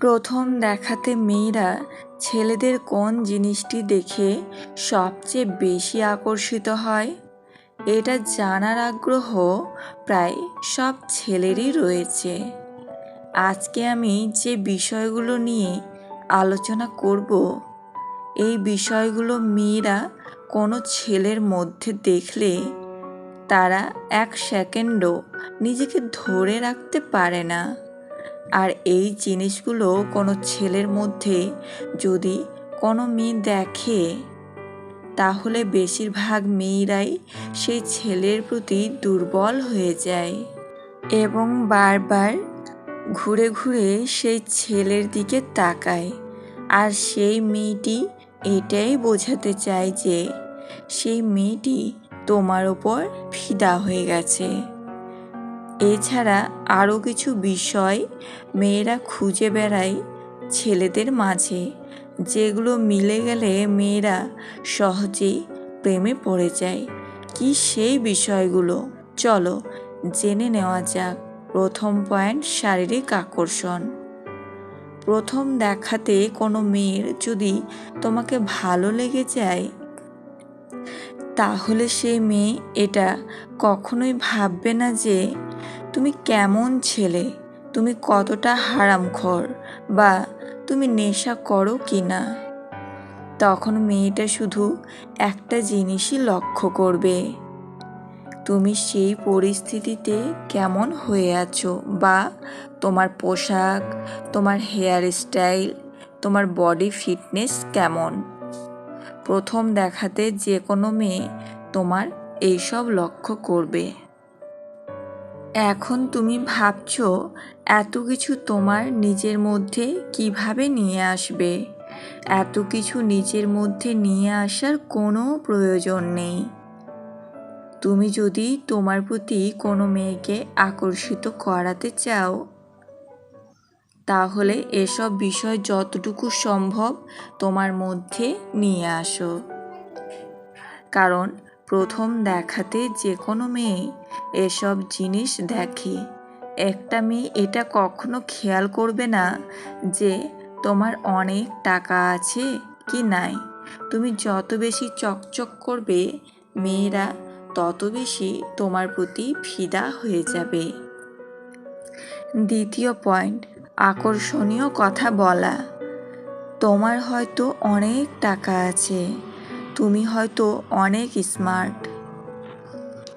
প্রথম দেখাতে মেয়েরা ছেলেদের কোন জিনিসটি দেখে সবচেয়ে বেশি আকর্ষিত হয়? এটা জানার আগ্রহ প্রায় সব ছেলেরই রয়েছে। আজকে আমি যে বিষয়গুলো নিয়ে আলোচনা করব, এই বিষয়গুলো মেয়েরা কোনো ছেলের মধ্যে দেখলে তারা এক সেকেন্ডও নিজেকে ধরে রাখতে পারে না। আর এই জিনিসগুলো কোনো ছেলের মধ্যে যদি কোনো মেয়ে দেখে, তাহলে বেশিরভাগ মেয়েরাই সেই ছেলের প্রতি দুর্বল হয়ে যায় এবং বারবার ঘুরে ঘুরে সেই ছেলের দিকে তাকায়। আর সেই মেয়েটি এটাই বোঝাতে চায় যে, সেই মেয়েটি তোমার ওপর ফিদা হয়ে গেছে। এছাড়া আরও কিছু বিষয় মেয়েরা খুঁজে বেড়ায় ছেলেদের মাঝে, যেগুলো মিলে গেলে মেয়েরা সহজেই প্রেমে পড়ে যায়। কি সেই বিষয়গুলো? চলো, জেনে নেওয়া যাক। প্রথম পয়েন্ট, শারীরিক আকর্ষণ। প্রথম দেখাতে কোনো মেয়ের যদি তোমাকে ভালো লেগে যায়, তাহলে সেই মেয়ে এটা কখনোই ভাববে না যে তুমি কেমন ছেলে? তুমি কতটা হারামখোর? বা তুমি নেশা করো কি না? তখন মেয়েটা শুধু একটা জিনিসই লক্ষ্য করবে। তুমি সেই পরিস্থিতিতে কেমন হয়ে আছো? বা তোমার পোশাক, তোমার হেয়ার স্টাইল, তোমার বডি ফিটনেস কেমন? প্রথম দেখাতে যে কোনো মেয়ে তোমার এইসব লক্ষ্য করবে। এখন তুমি ভাবছ এত কিছু তোমার নিজের মধ্যে কীভাবে নিয়ে আসবে? এত কিছু নিজের মধ্যে নিয়ে আসার কোনো প্রয়োজন নেই। তুমি যদি তোমার প্রতি কোনো মেয়েকে আকর্ষিত করাতে চাও, তাহলে এসব বিষয় যতটুকু সম্ভব তোমার মধ্যে নিয়ে আসো। কারণ প্রথম দেখাতে যে কোনো মেয়ে এসব জিনিস দেখে। একটা মেয়ে এটা কখনো খেয়াল করবে না যে তোমার অনেক টাকা আছে কি নাই। তুমি যত বেশি চকচক করবে, মেয়েরা তত বেশি তোমার প্রতি ফিদা হয়ে যাবে। দ্বিতীয় পয়েন্ট, আকর্ষণীয় কথা বলা। তোমার হয়তো অনেক টাকা আছে। তুমি হয়তো অনেক স্মার্ট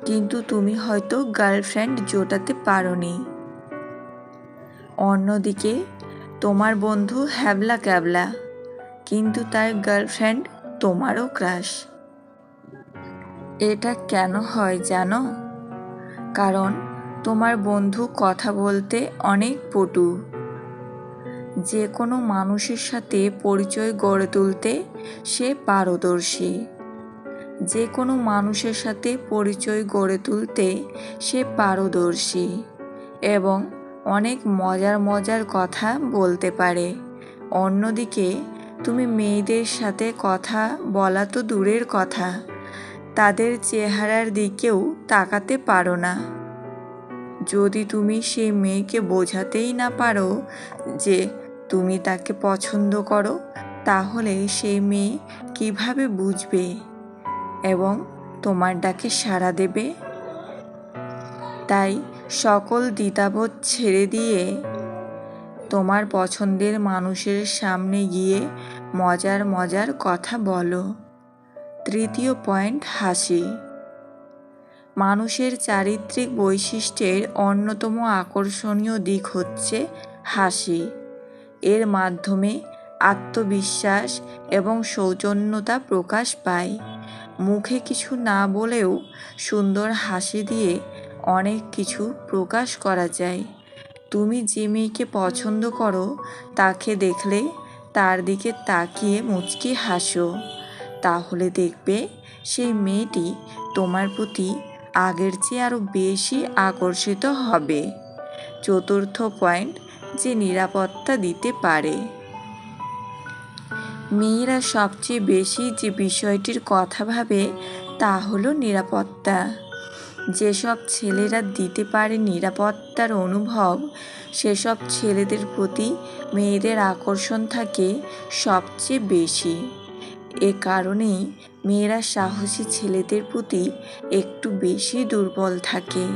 কিন্তু তুমি হয়তো গার্লফ্রেন্ড জোটাতে পারোনি। অন্যদিকে, তোমার বন্ধু হ্যাবলা ক্যাবলা, কিন্তু তার গার্লফ্রেন্ড তোমারও ক্রাশ এটা কেন হয় জানো? কারণ তোমার বন্ধু কথা বলতে অনেক পটু। যে কোনো মানুষের সাথে পরিচয় গড়ে তুলতে সে পারদর্শী। যে কোনো মানুষের সাথে পরিচয় গড়ে তুলতে সে পারদর্শী এবং অনেক মজার মজার কথা বলতে পারে। অন্যদিকে, তুমি মেয়েদের সাথে কথা বলা তো দূরের কথা, তাদের চেহারার দিকেও তাকাতে পারো না। যদি তুমি সেই মেয়েকে বোঝাতেই না পারো যে তুমি তাকে পছন্দ করো, তাহলে সেই মেয়ে কীভাবে বুঝবে এবং তোমার ডাকে সাড়া দেবে? তাই সকল দ্বিতাবোধ ছেড়ে দিয়ে তোমার পছন্দের মানুষের সামনে গিয়ে মজার মজার কথা বলো। তৃতীয় পয়েন্ট, হাসি। মানুষের চারিত্রিক বৈশিষ্ট্যের অন্যতম আকর্ষণীয় দিক হচ্ছে হাসি। এর মাধ্যমে আত্মবিশ্বাস এবং সৌজন্যতা প্রকাশ পায়। মুখে কিছু না বলেও সুন্দর হাসি দিয়ে অনেক কিছু প্রকাশ করা যায়। তুমি যে মেয়েকে পছন্দ করো, তাকে দেখলে তার দিকে তাকিয়ে মুচকি হাসো। তাহলে দেখবে সেই মেয়েটি তোমার প্রতি আগের চেয়ে আরও বেশি আকর্ষিত হবে। চতুর্থ পয়েন্ট, যে নিরাপত্তা দিতে পারে। মেয়েরা সবচেয়ে বেশি যে বিষয়টির কথা ভাবে, তা হলো নিরাপত্তা। যেসব ছেলেরা দিতে পারে নিরাপত্তার অনুভব, সেসব ছেলেদের প্রতি মেয়েদের আকর্ষণ থাকে সবচেয়ে বেশি। এ কারণেই মেয়েরা সাহসী ছেলেদের প্রতি একটু বেশি দুর্বল থাকে।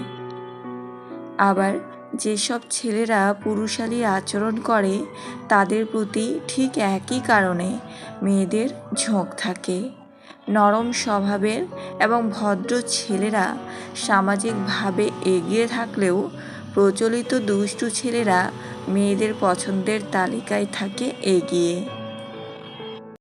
আবার যেসব ছেলেরা পুরুষালী আচরণ করে, তাদের প্রতি ঠিক একই কারণে মেয়েদের ঝোঁক থাকে। নরম স্বভাবের এবং ভদ্র ছেলেরা সামাজিকভাবে এগিয়ে থাকলেও প্রচলিত দুষ্টু ছেলেরা মেয়েদের পছন্দের তালিকায় থাকে এগিয়ে।